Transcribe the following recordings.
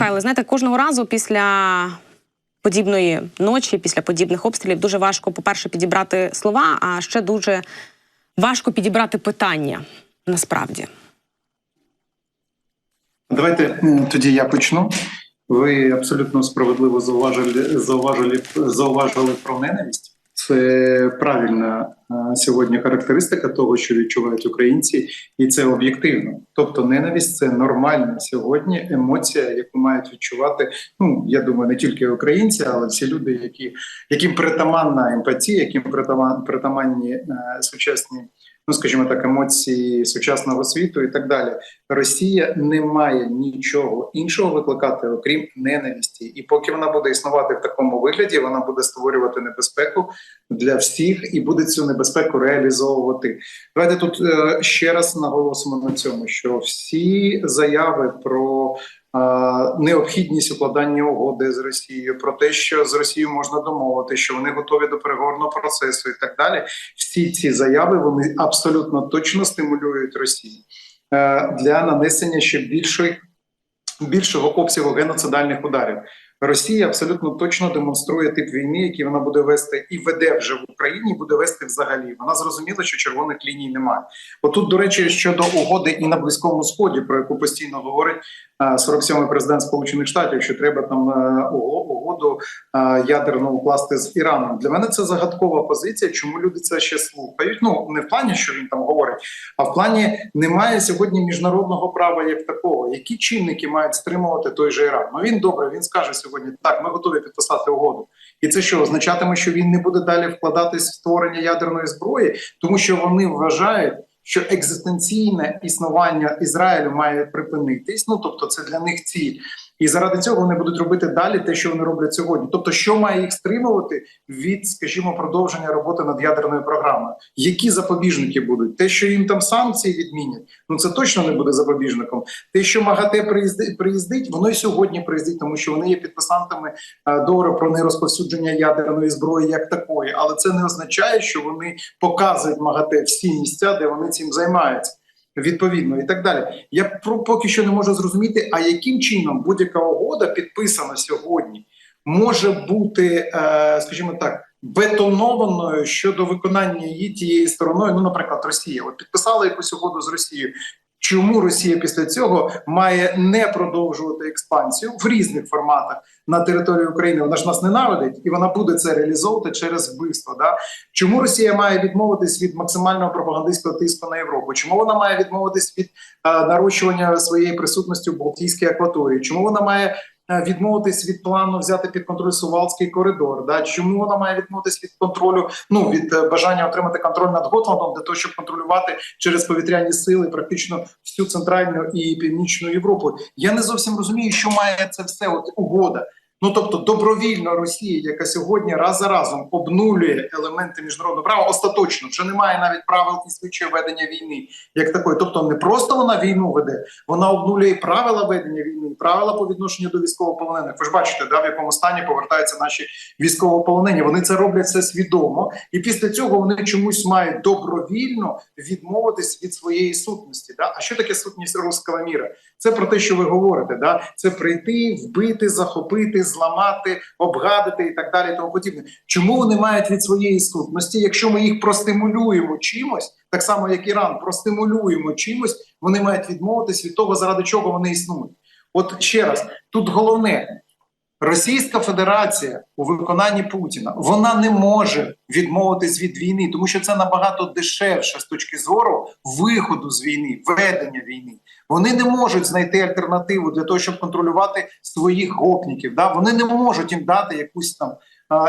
Михайло, знаєте, кожного разу після подібної ночі, після подібних обстрілів, дуже важко, по-перше, підібрати слова, а ще дуже важко підібрати питання насправді. Давайте тоді я почну. Ви абсолютно справедливо зауважили, зауважили, зауважили про ненависть. Це правильна е, сьогодні характеристика того, що відчувають українці, і це об'єктивно. Тобто, ненависть це нормальна сьогодні емоція, яку мають відчувати. Ну я думаю, не тільки українці, але всі люди, які яким притаманна емпатія, яким притаман, притаманні е, сучасні. Ну, скажімо так, емоції сучасного світу і так далі. Росія не має нічого іншого викликати, окрім ненависті. І поки вона буде існувати в такому вигляді, вона буде створювати небезпеку для всіх і буде цю небезпеку реалізовувати. Давайте тут е, ще раз наголосимо на цьому, що всі заяви про необхідність укладання угоди з Росією, про те, що з Росією можна домовити, що вони готові до переговорного процесу, і так далі. Всі ці заяви вони абсолютно точно стимулюють Росію е, для нанесення ще більшої більшого обсягу геноцидальних ударів. Росія абсолютно точно демонструє тип війни, який вона буде вести і веде вже в Україні, і буде вести взагалі. Вона зрозуміла, що червоних ліній немає. Отут, до речі, щодо угоди і на близькому сході, про яку постійно говорить 47-й президент Сполучених Штатів, що треба там е, угоду е, ядерну укласти з Іраном. Для мене це загадкова позиція. Чому люди це ще слухають? Ну не в плані, що він там говорить, а в плані немає сьогодні міжнародного права як такого. Які чинники мають стримувати той же Іран? Ну він добре, він скаже сьогодні так. Ми готові підписати угоду. І це що означатиме, що він не буде далі вкладатись в створення ядерної зброї, тому що вони вважають. Що екзистенційне існування Ізраїлю має припинитись, ну тобто це для них ціль, і заради цього вони будуть робити далі те, що вони роблять сьогодні. Тобто, що має їх стримувати від, скажімо, продовження роботи над ядерною програмою? Які запобіжники будуть? Те, що їм там санкції відмінять, ну це точно не буде запобіжником. Те, що МАГАТЕ приїздить, приїздить, воно і сьогодні приїздить, тому що вони є підписантами е, договору про нерозповсюдження ядерної зброї як такої, але це не означає, що вони показують МАГАТЕ всі місця, де вони цим займаються. Відповідно і так далі. Я поки що не можу зрозуміти, а яким чином будь-яка угода підписана сьогодні може бути, е, скажімо так, бетонованою щодо виконання її тією стороною. Ну, наприклад, Росія. От підписала якусь угоду з Росією. Чому Росія після цього має не продовжувати експансію в різних форматах на території України? Вона ж нас ненавидить, і вона буде це реалізовувати через вбивство. Да? Чому Росія має відмовитись від максимального пропагандистського тиску на Європу? Чому вона має відмовитись від е, нарощування своєї присутності в Балтійській акваторії? Чому вона має відмовитись від плану взяти під контроль Сувалський коридор? Да? Чому вона має відмовитись від контролю? Ну від е, бажання отримати контроль над Готландом для того, щоб контролювати через повітряні сили практично всю центральну і північну Європу? Я не зовсім розумію, що має це все от угода. Ну тобто добровільно Росія, яка сьогодні раз за разом обнулює елементи міжнародного права, остаточно вже немає навіть правил і звичаїв ведення війни, як такої. Тобто, не просто вона війну веде, вона обнулює правила ведення війни, правила по відношенню до військовополонених. Ви ж бачите, да, в якому стані повертаються наші військовополонені. Вони це роблять все свідомо, і після цього вони чомусь мають добровільно відмовитись від своєї сутності. Да? А що таке сутність руського міра? Це про те, що ви говорите. Да? Це прийти, вбити, захопити, зламати, обгадити і так далі. Тому подібне. Чому вони мають від своєї сутності? Якщо ми їх простимулюємо чимось, так само як Іран, простимулюємо чимось, вони мають відмовитись від того, заради чого вони існують. От ще раз, тут головне. Російська Федерація у виконанні Путіна вона не може відмовитись від війни, тому що це набагато дешевше з точки зору виходу з війни, ведення війни. Вони не можуть знайти альтернативу для того, щоб контролювати своїх гопників. Да? Вони не можуть їм дати якусь там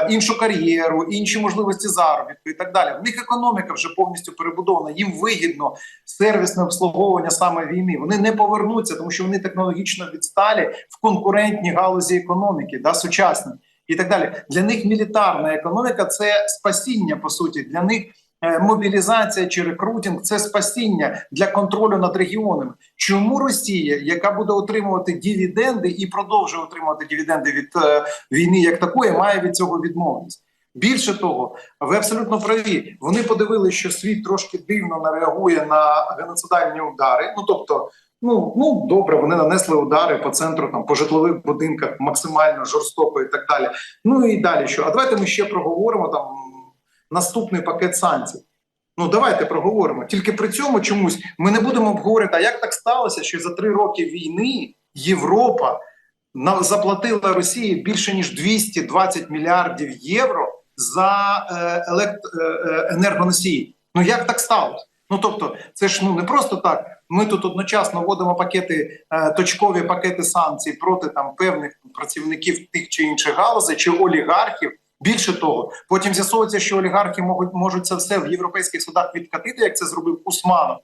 іншу кар'єру, інші можливості заробітку і так далі. В них економіка вже повністю перебудована. Їм вигідно сервісне обслуговування саме війни. Вони не повернуться, тому що вони технологічно відсталі в конкурентній галузі економіки, да, сучасні і так далі. Для них мілітарна економіка це спасіння по суті. Для них е, мобілізація чи рекрутинг це спасіння для контролю над регіонами. Чому Росія, яка буде отримувати дивіденди і продовжує отримувати дивіденди від е, війни, як такої, має від цього відмовитись? Більше того, ви абсолютно праві. Вони подивилися, що світ трошки дивно реагує на геноцидальні удари. Ну тобто, Ну ну добре, вони нанесли удари по центру, там по житлових будинках максимально жорстоко і так далі. Ну і далі що? А давайте ми ще проговоримо там наступний пакет санкцій. Ну давайте проговоримо. Тільки при цьому чомусь ми не будемо обговорювати, а як так сталося, що за три роки війни Європа заплатила Росії більше ніж 220 мільярдів євро за е, елект, е, е, енергоносії. Ну як так сталося? Ну тобто, це ж ну не просто так. Ми тут одночасно вводимо пакети, точкові пакети санкцій проти там певних працівників тих чи інших галузей чи олігархів. Більше того, потім з'ясовується, що олігархи можуть можуть це все в європейських судах відкатити, як це зробив Усманов.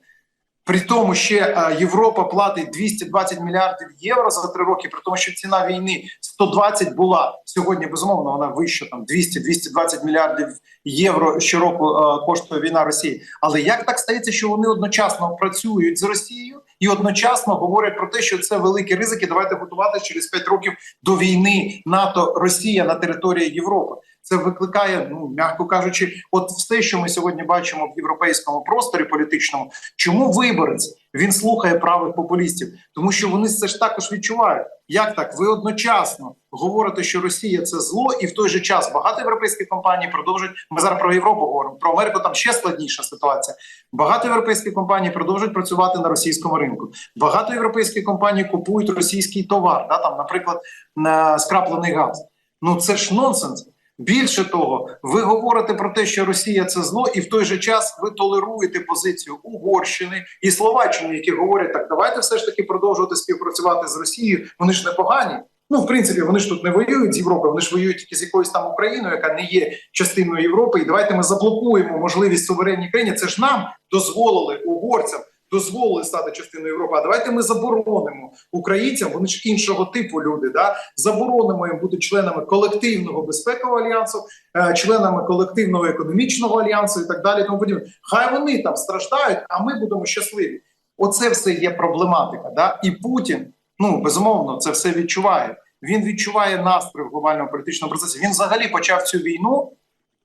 При тому ще е, Європа платить 220 мільярдів євро за три роки, при тому, що ціна війни 120 була сьогодні. Безумовно, вона вища там 200-220 мільярдів євро щороку е, коштує війна Росії. Але як так стається, що вони одночасно працюють з Росією і одночасно говорять про те, що це великі ризики? Давайте готуватися через 5 років до війни НАТО Росія на території Європи. Це викликає, ну м'яко кажучи, от все, що ми сьогодні бачимо в європейському просторі політичному. Чому виборець він слухає правих популістів? Тому що вони це ж також відчувають. Як так? Ви одночасно говорите, що Росія це зло, і в той же час багато європейських компаній продовжують. Ми зараз про Європу говоримо. Про Америку там ще складніша ситуація. Багато європейських компаній продовжують працювати на російському ринку. Багато європейських компаній купують російський товар, да там, наприклад, на скраплений газ. Ну це ж нонсенс. Більше того, ви говорите про те, що Росія це зло, і в той же час ви толеруєте позицію Угорщини і Словаччини, які говорять, так давайте все ж таки продовжувати співпрацювати з Росією. Вони ж непогані. Ну, в принципі, вони ж тут не воюють з Європою, вони ж воюють тільки з якоюсь там Україною, яка не є частиною Європи. І давайте ми заблокуємо можливість суверенній країні. Це ж нам дозволили угорцям. Дозволили стати частиною Європи. А давайте ми заборонимо українцям, вони ж іншого типу люди. Да заборонимо їм бути членами колективного безпекового альянсу, е, членами колективного економічного альянсу і так далі. Тому подібне. Хай вони там страждають, а ми будемо щасливі. Оце все є проблематика. Да? І Путін, ну безумовно, це все відчуває. Він відчуває настрій в глобальному політичному процесі. Він взагалі почав цю війну.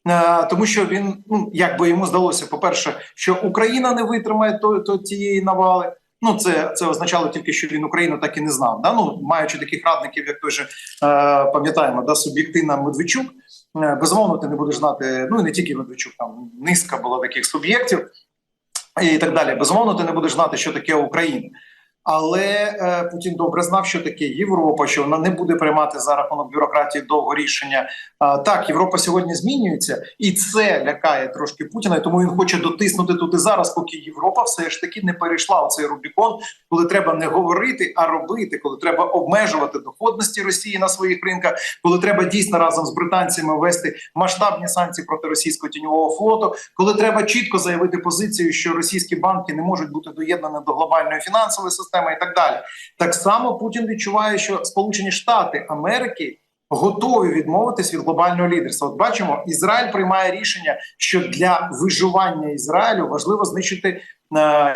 Е, Тому що він, ну як би йому здалося, по-перше, що Україна не витримає то, то тієї навали. Ну, це це означало тільки, що він Україну так і не знав. Да? Ну, маючи таких радників, як той же е, пам'ятаємо, да, суб'єктивна Медведчук. Е, безумовно, ти не будеш знати. Ну і не тільки Медведчук, там низка було таких суб'єктів і так далі. Безумовно, ти не будеш знати, що таке Україна. Але е, Путін добре знав, що таке Європа, що вона не буде приймати за рахунок бюрократії довго рішення. Е, так, Європа сьогодні змінюється, і це лякає трошки Путіна. Тому він хоче дотиснути тут і зараз, поки Європа все ж таки не перейшла у цей Рубікон, коли треба не говорити, а робити, коли треба обмежувати доходності Росії на своїх ринках, коли треба дійсно разом з британцями ввести масштабні санкції проти російського тіньового флоту, коли треба чітко заявити позицію, що російські банки не можуть бути доєднані до глобальної фінансової системи і так далі. Так само Путін відчуває, що Сполучені Штати Америки готові відмовитись від глобального лідерства. От бачимо, Ізраїль приймає рішення, що для виживання Ізраїлю важливо знищити е,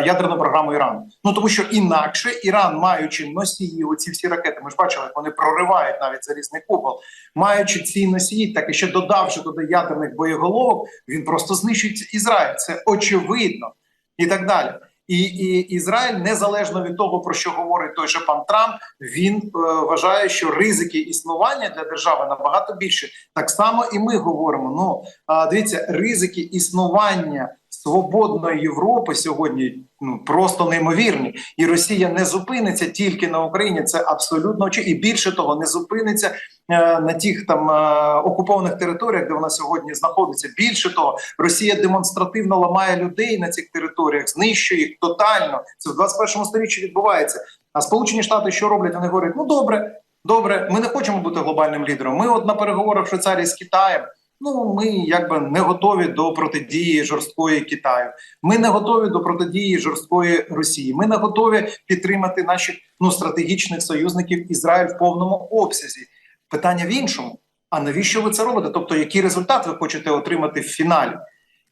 ядерну програму Ірану. Ну тому що інакше Іран, маючи носії, оці всі ракети, ми ж бачили, як вони проривають навіть залізний купол, маючи ці носії, так і ще додавши туди ядерних боєголовок, він просто знищить Ізраїль. Це очевидно і так далі. І, і Ізраїль, незалежно від того, про що говорить той же пан Трамп, він е, вважає, що ризики існування для держави набагато більше. Так само і ми говоримо. Ну а, дивіться, ризики існування свободної Європи сьогодні ну просто неймовірні, і Росія не зупиниться тільки на Україні. Це абсолютно очі. і більше того, не зупиниться е, на тих там е, окупованих територіях, де вона сьогодні знаходиться. Більше того, Росія демонстративно ламає людей на цих територіях, знищує їх тотально. Це в 21 сторіччі відбувається. А Сполучені Штати що роблять? Вони говорять: ну добре, добре, ми не хочемо бути глобальним лідером. Ми, от на переговорах в Швейцарії з Китаєм. Ну, ми якби не готові до протидії жорсткої Китаю. Ми не готові до протидії жорсткої Росії. Ми не готові підтримати наших ну стратегічних союзників Ізраїль в повному обсязі. Питання в іншому: а навіщо ви це робите? Тобто, який результат ви хочете отримати в фіналі?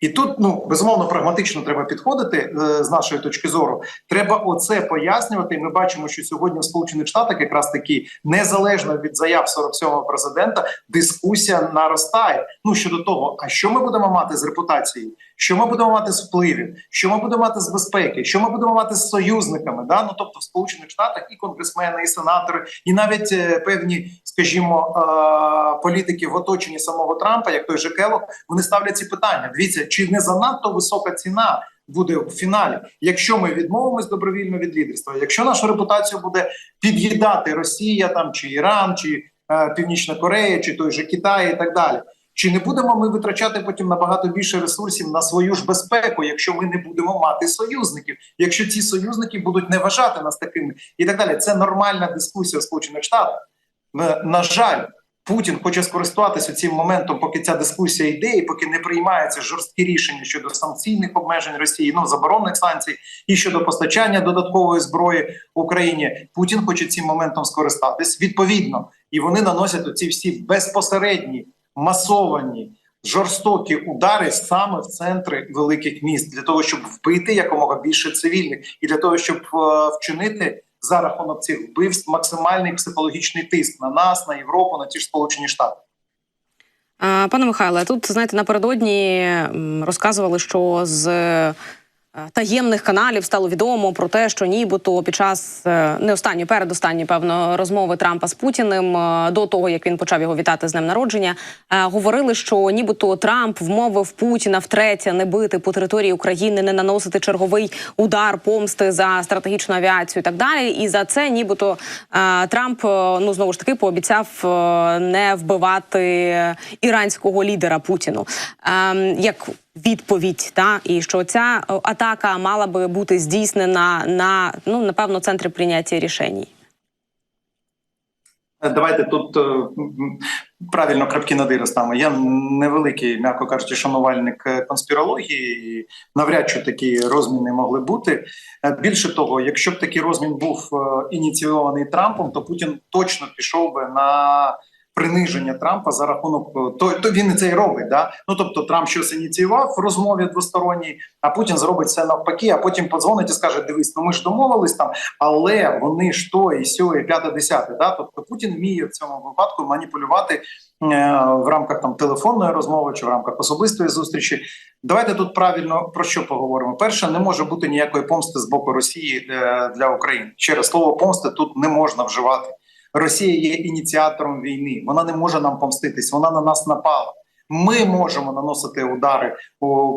І тут ну безумовно прагматично треба підходити е, з нашої точки зору. Треба оце пояснювати. Ми бачимо, що сьогодні в Сполучених Штатах якраз таки незалежно від заяв 47-го президента, дискусія наростає. Ну щодо того, а що ми будемо мати з репутацією, що ми будемо мати з впливів, що ми будемо мати з безпеки, що ми будемо мати з союзниками. Да? Ну тобто в Сполучених Штатах і конгресмени, і сенатори, і навіть е, певні, скажімо, е, політики в оточенні самого Трампа, як той же Келлог, вони ставлять ці питання. Дивіться, чи не занадто висока ціна буде в фіналі, якщо ми відмовимось добровільно від лідерства, якщо нашу репутацію буде під'їдати Росія, там чи Іран, чи е, Північна Корея, чи той же Китай, і так далі. Чи не будемо ми витрачати потім набагато більше ресурсів на свою ж безпеку, якщо ми не будемо мати союзників, якщо ці союзники будуть не вважати нас такими і так далі? Це нормальна дискусія в Сполучених Штатах. Е, На жаль, Путін хоче скористуватися цим моментом, поки ця дискусія йде, і поки не приймаються жорсткі рішення щодо санкційних обмежень Росії, ну заборонних санкцій, і щодо постачання додаткової зброї Україні. Путін хоче цим моментом скористатись відповідно, і вони наносять оці всі безпосередні масовані. Жорстокі удари саме в центри великих міст для того, щоб вбити якомога більше цивільних, і для того, щоб е, вчинити за рахунок цих вбивств максимальний психологічний тиск на нас, на Європу, на ті ж Сполучені Штати. Пане Михайле, тут знаєте, напередодні розказували, що з таємних каналів стало відомо про те, що нібито під час е, не останньої, передостанньої, певно, розмови Трампа з Путіним е, до того, як він почав його вітати з днем народження, е, говорили, що нібито Трамп вмовив Путіна втретє не бити по території України, не наносити черговий удар помсти за стратегічну авіацію і так далі. І за це, нібито е, Трамп е, ну знову ж таки пообіцяв е, не вбивати іранського лідера Путіну. Ем, Як відповідь, та і що ця е, атака мала би бути здійснена на ну напевно центрі прийняття рішень. Давайте тут е, правильно крапки «і» розставимо. Я невеликий, м'яко кажучи, шанувальник е, конспірології. і Навряд чи такі розміни могли бути. Е, Більше того, якщо б такий розмін був е, ініційований Трампом, то Путін точно пішов би на приниження Трампа за рахунок е, то, то він і це і робить. Да? Ну тобто Трамп щось ініціював в розмові двосторонній, а Путін зробить все навпаки, а потім подзвонить і скаже: Дивись, ну ми ж домовились там, але вони ж то і сьо, і п'яте десяте. Да? Тобто Путін вміє в цьому випадку маніпулювати е, в рамках там телефонної розмови чи в рамках особистої зустрічі. Давайте тут правильно про що поговоримо. Перше, не може бути ніякої помсти з боку Росії е, для України. Ще раз слово помсти тут не можна вживати. Росія є ініціатором війни. Вона не може нам помститись. Вона на нас напала. Ми можемо наносити удари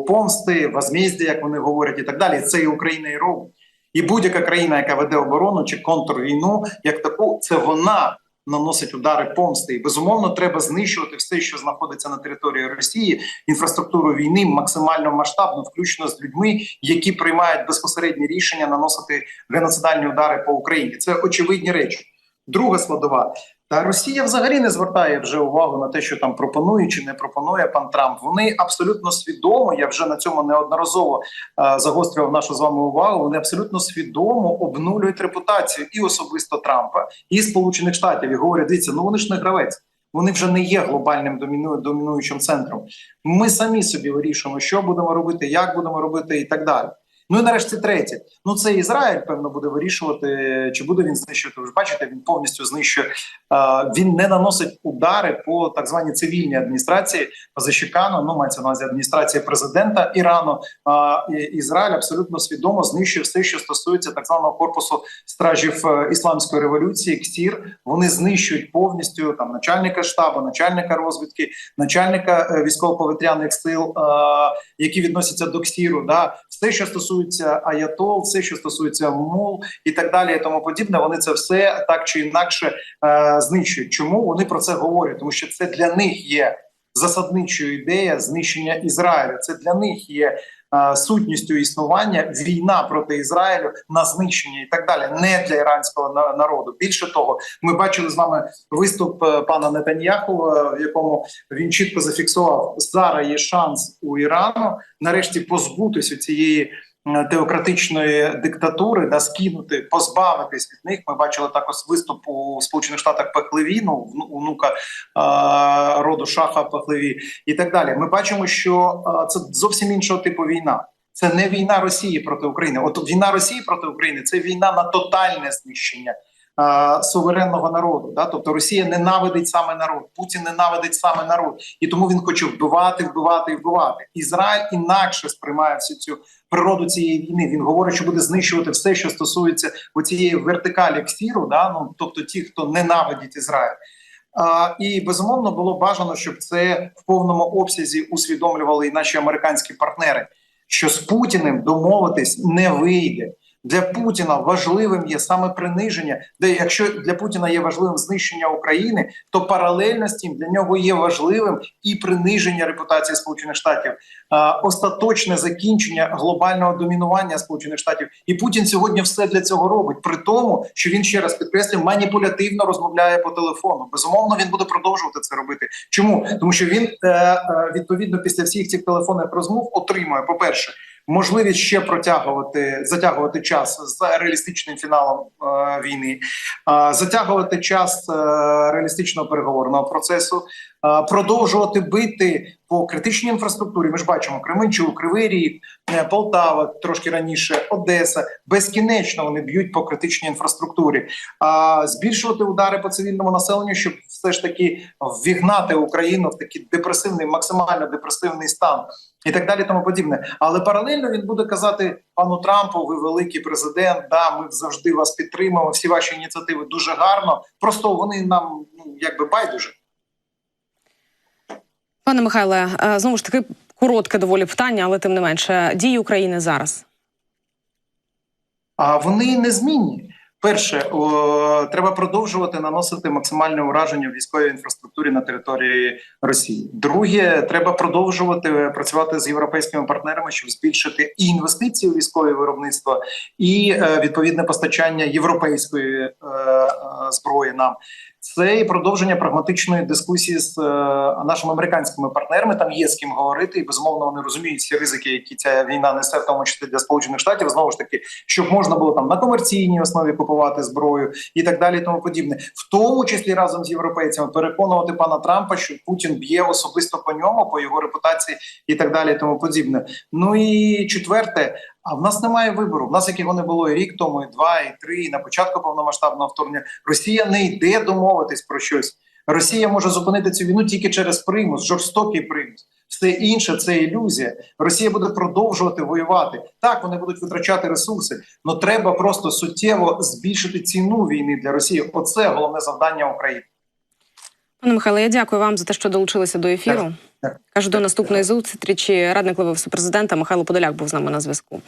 помсти, возмездя, як вони говорять, і так далі. Це і Україна і робить. І будь-яка країна, яка веде оборону чи контрвійну, як таку, це вона наносить удари помсти. І безумовно треба знищувати все, що знаходиться на території Росії, інфраструктуру війни максимально масштабно, включно з людьми, які приймають безпосередні рішення наносити геноцидальні удари по Україні. Це очевидні речі. Друга складова. Та Росія взагалі не звертає вже увагу на те, що там пропонує чи не пропонує пан Трамп. Вони абсолютно свідомо. Я вже на цьому неодноразово е, загострював нашу з вами увагу. Вони абсолютно свідомо обнулюють репутацію і особисто Трампа, і Сполучених Штатів. І говорять, дивіться, ну вони ж не гравець. Вони вже не є глобальним доміну, домінуючим центром. Ми самі собі вирішуємо, що будемо робити, як будемо робити, і так далі. Ну і нарешті третє. Ну це Ізраїль певно буде вирішувати, чи буде він знищувати. Ви ж бачите, він повністю знищує. Він не наносить удари по так званій цивільній адміністрації Пазащикану, ну мається на увазі адміністрації президента Ірану. Ізраїль абсолютно свідомо знищує все, що стосується так званого корпусу стражів е, ісламської революції. КСІР вони знищують повністю там начальника штабу, начальника розвідки, начальника е, військово-повітряних сил, е, які відносяться до КСІРу. Да, все, що стосується Аятол, все, що стосується МОЛ і так далі, і тому подібне, вони це все так чи інакше е, знищують. Чому вони про це говорять? Тому що це для них є засадничою ідея знищення Ізраїля. Це для них є е, сутністю існування війна проти Ізраїлю на знищення і так далі, не для іранського на- народу. Більше того, ми бачили з вами виступ е, пана Нетаньяху, е, в якому він чітко зафіксував зараз є шанс у Ірану нарешті позбутися цієї теократичної диктатури, да, скинути, позбавитись від них. Ми бачили також виступ у Сполучених Штатах Пехлеві, ну вну- е, роду Шаха Пехлеві, і так далі. Ми бачимо, що це зовсім іншого типу війна. Це не війна Росії проти України. От війна Росії проти України це війна на тотальне знищення суверенного народу. Да? Тобто Росія ненавидить саме народ, Путін ненавидить саме народ, і тому він хоче вбивати, вбивати і вбивати. Ізраїль інакше сприймає всю цю природу цієї війни. Він говорить, що буде знищувати все, що стосується цієї вертикалі ксіру, да? ну тобто ті, хто ненавидить Ізраїль. А, і безумовно було бажано, щоб це в повному обсязі усвідомлювали і наші американські партнери, що з Путіним домовитись не вийде. Для Путіна важливим є саме приниження. Де якщо для Путіна є важливим знищення України, то паралельно з тим для нього є важливим і приниження репутації Сполучених Штатів, остаточне закінчення глобального домінування Сполучених Штатів. І Путін сьогодні все для цього робить. При тому, що він ще раз підкреслює, маніпулятивно розмовляє по телефону. Безумовно, він буде продовжувати це робити. Чому тому, що він е, е, відповідно після всіх цих телефонних розмов отримує, по перше. Можливість ще протягувати затягувати час з реалістичним фіналом е, війни, е, затягувати час е, реалістичного переговорного процесу, продовжувати бити по критичній інфраструктурі. Ми ж бачимо Кременчук, Кривий Ріг, е, Полтава, трошки раніше, Одеса. Безкінечно вони б'ють по критичній інфраструктурі. А збільшувати удари по цивільному населенню, щоб все ж таки ввігнати Україну в такий депресивний, максимально депресивний стан. І так далі, тому подібне. Але паралельно він буде казати пану Трампу: ви великий президент. Да, ми завжди вас підтримуємо. Всі ваші ініціативи дуже гарно. Просто вони нам ну якби байдуже. Пане Михайле, е, знову ж таки коротке доволі питання, але тим не менше дії України зараз. А вони незмінні. Перше, о, треба продовжувати наносити максимальне ураження військовій інфраструктурі на території Росії. Друге, треба продовжувати працювати з європейськими партнерами, щоб збільшити і інвестиції у військове виробництво, і е, відповідне постачання європейської е, е, зброї нам. Це і продовження прагматичної дискусії з е, нашими американськими партнерами. Там є з ким говорити, і безумовно вони розуміють всі ризики, які ця війна несе, в тому числі для сполучених штатів. Знову ж таки, щоб можна було там на комерційній основі купувати зброю і так далі, тому подібне, в тому числі разом з європейцями переконувати пана Трампа, що Путін б'є особисто по ньому, по його репутації і так далі, тому подібне. Ну і четверте. А в нас немає вибору. В нас якого не було і рік тому, і два, і три, і на початку повномасштабного вторгнення. Росія не йде домовитись про щось. Росія може зупинити цю війну тільки через примус, жорстокий примус. Все інше це ілюзія. Росія буде продовжувати воювати. Так, вони будуть витрачати ресурси, але треба просто суттєво збільшити ціну війни для Росії. Оце головне завдання України. Пане Михайле, я дякую вам за те, що долучилися до ефіру. Кажу до наступної зустрічі. Радник Левовсу президента Михайло Подоляк був з нами на зв'язку.